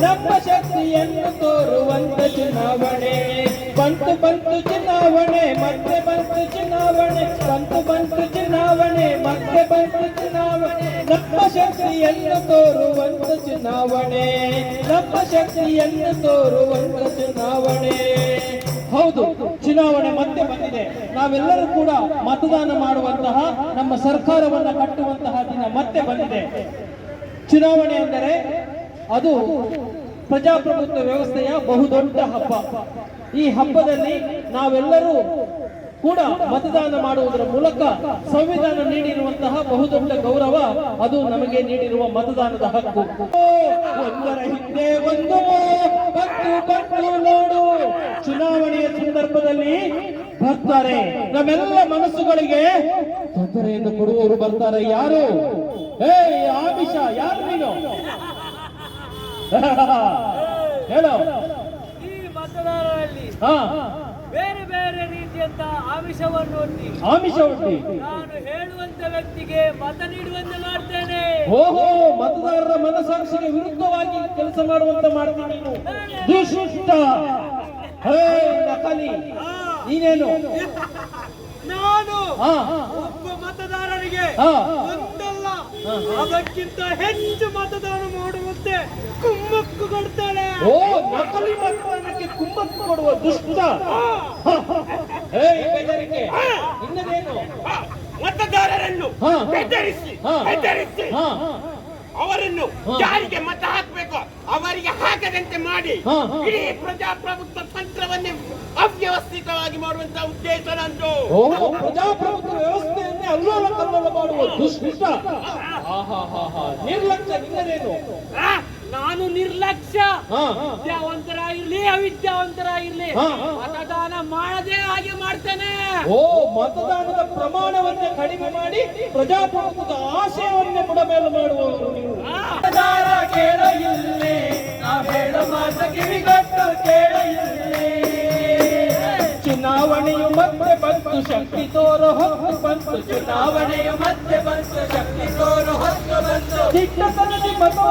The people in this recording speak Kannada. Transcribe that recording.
ನಮ್ಮ ಶಕ್ತಿಯನ್ನು ತೋರುವಂತ ಚುನಾವಣೆ. ಬಂತು ಬಂತು ಚುನಾವಣೆ, ಮತ್ತೆ ಬಂತು ಚುನಾವಣೆ. ಬಂತು ಬಂತು ಚುನಾವಣೆ, ಮತ್ತೆ ಬಂತು ಚುನಾವಣೆ. ನಮ್ಮ ಶಕ್ತಿಯನ್ನು ತೋರುವಂತ ಚುನಾವಣೆ. ನಮ್ಮ ಶಕ್ತಿಯನ್ನು ತೋರುವಂತ ಚುನಾವಣೆ. ಹೌದು, ಚುನಾವಣೆ ಮತ್ತೆ ಬಂದಿದೆ. ನಾವೆಲ್ಲರೂ ಕೂಡ ಮತದಾನ ಮಾಡುವಂತಹ, ನಮ್ಮ ಸರ್ಕಾರವನ್ನ ಕಟ್ಟುವಂತಹ ದಿನ ಮತ್ತೆ ಬಂದಿದೆ. ಚುನಾವಣೆ ಅಂದರೆ ಅದು ಪ್ರಜಾಪ್ರಭುತ್ವ ವ್ಯವಸ್ಥೆಯ ಬಹುದೊಡ್ಡ ಹಬ್ಬ. ಈ ಹಬ್ಬದಲ್ಲಿ ನಾವೆಲ್ಲರೂ ಕೂಡ ಮತದಾನ ಮಾಡುವುದರ ಮೂಲಕ ಸಂವಿಧಾನ ನೀಡಿರುವಂತಹ ಬಹುದೊಡ್ಡ ಗೌರವ ಅದು ನಮಗೆ ನೀಡಿರುವ ಮತದಾನದ ಹಕ್ಕು. ಒಂದರ ಹಿಂದೆ ಒಂದು ನೋಡು. ಚುನಾವಣೆಯ ಸಂದರ್ಭದಲ್ಲಿ ಬರ್ತಾರೆ. ನಮ್ಮೆಲ್ಲ ಮನಸ್ಸುಗಳಿಗೆ ತೊಂದರೆಯನ್ನು ಕೊಡುವವರು ಬರ್ತಾರೆ. ಯಾರು? ಏ ಆಮಿಷ ಯಾರು ನೀನು? ಹೇಳು. ಈ ಮತದಾರರಲ್ಲಿ ಬೇರೆ ಬೇರೆ ರೀತಿಯಂತ ಆಮಿಷವನ್ನು ಒಡ್ಡಿ ಆಮಿಷ ಒಡ್ಡಿ ನಾನು ಹೇಳುವಂತ ವ್ಯಕ್ತಿಗೆ ಮತ ನೀಡುವಂತೆ ಮಾಡ್ತೇನೆ. ಓಹೋ ಮತದಾರರ ಮನಸಾಕ್ಷಿಗೆ ವಿರುದ್ಧವಾಗಿ ಕೆಲಸ ಮಾಡುವಂತ ಮಾಡ್ತೀನಿ ನೀನು. ದುಷ್ಟ ಹೇ ನಕಲಿ. ನೀನೇನು? ನಾನು ಒಬ್ಬ ಮತದಾರರಿಗೆ ಒಂದಲ್ಲ ಅದಕ್ಕಿಂತ ಹೆಚ್ಚು ಮತದಾನ ಮಾಡುವಂತೆ ಕುಮ್ಮಕ್ಕು ಕೊಡ್ತಾಳೆ ಓ ನಕಲಿ ಮತದಾನಕ್ಕೆ ಕುಮ್ಮಕ್ಕು ಕೊಡುವ ದುಷ್ಟ. ಇನ್ನದೇನು ಮತದಾರರನ್ನು. ಬೆದರಿಸಿ. ಬೆದರಿಸಿ ಅವರನ್ನು. ಯಾರಿಗೆ ಮತ ಹಾಕಬೇಕು. ಅವರಿಗೆ ಹಾಕದಂತೆ ಮಾಡಿ. ಇಡೀ ಪ್ರಜಾಪ್ರಭುತ್ವ ತಂತ್ರವನ್ನೇ ಅವ್ಯವಸ್ಥಿತವಾಗಿ ಮಾಡುವಂತ ಉದ್ದೇಶ ನಂದು. ಪ್ರಜಾಪ್ರಭುತ್ವ ವ್ಯವಸ್ಥೆಯನ್ನೇ ಅಲ್ಲೋಲ ಕಲ್ಲೋಲ ಮಾಡುವ ದುಷ್ಟ. ನಿರ್ಲಕ್ಷ್ಯ ನಿನ್ನದೇನು? ನಾನು ನಿರ್ಲಕ್ಷ್ಯ. ವಿದ್ಯಾವಂತರ ಇರ್ಲಿ ಅವಿದ್ಯಾವಂತರ ಇರ್ಲಿ. ಮತದಾನ ಮಾಡದೇ ಹಾಗೆ ಮಾಡ್ತೇನೆ. ಓ ಮತದಾನದ ಪ್ರಮಾಣವನ್ನೇ ಕಡಿಮೆ ಮಾಡಿ ಪ್ರಜಾಪ್ರಭುತ್ವದ ಆಶಯವನ್ನೇ ಬುಡಮೇಲು ಮಾಡುವವರು ಮತದಾರ ಕೇಳ ಇಲ್ಲಿ ನಾವ್ ಹೇಳೋ ಮಾತ ಕಿವಿಗೊಟ್ಟು ಕೇಳ ಇಲ್ಲಿ. ಚುನಾವಣೆಯು ಮತ್ತೆ ಬಂತು ಶಕ್ತಿ ತೋರೋ ಹೊತ್ತು ಬಂತು. ಚುನಾವಣೆಯು ಮತ್ತೆ ಬಂತು ಶಕ್ತಿ ತೋರೋ ಹೊತ್ತು ಬಂತು. ದಿಟ್ಟತನದಿ ಮತವ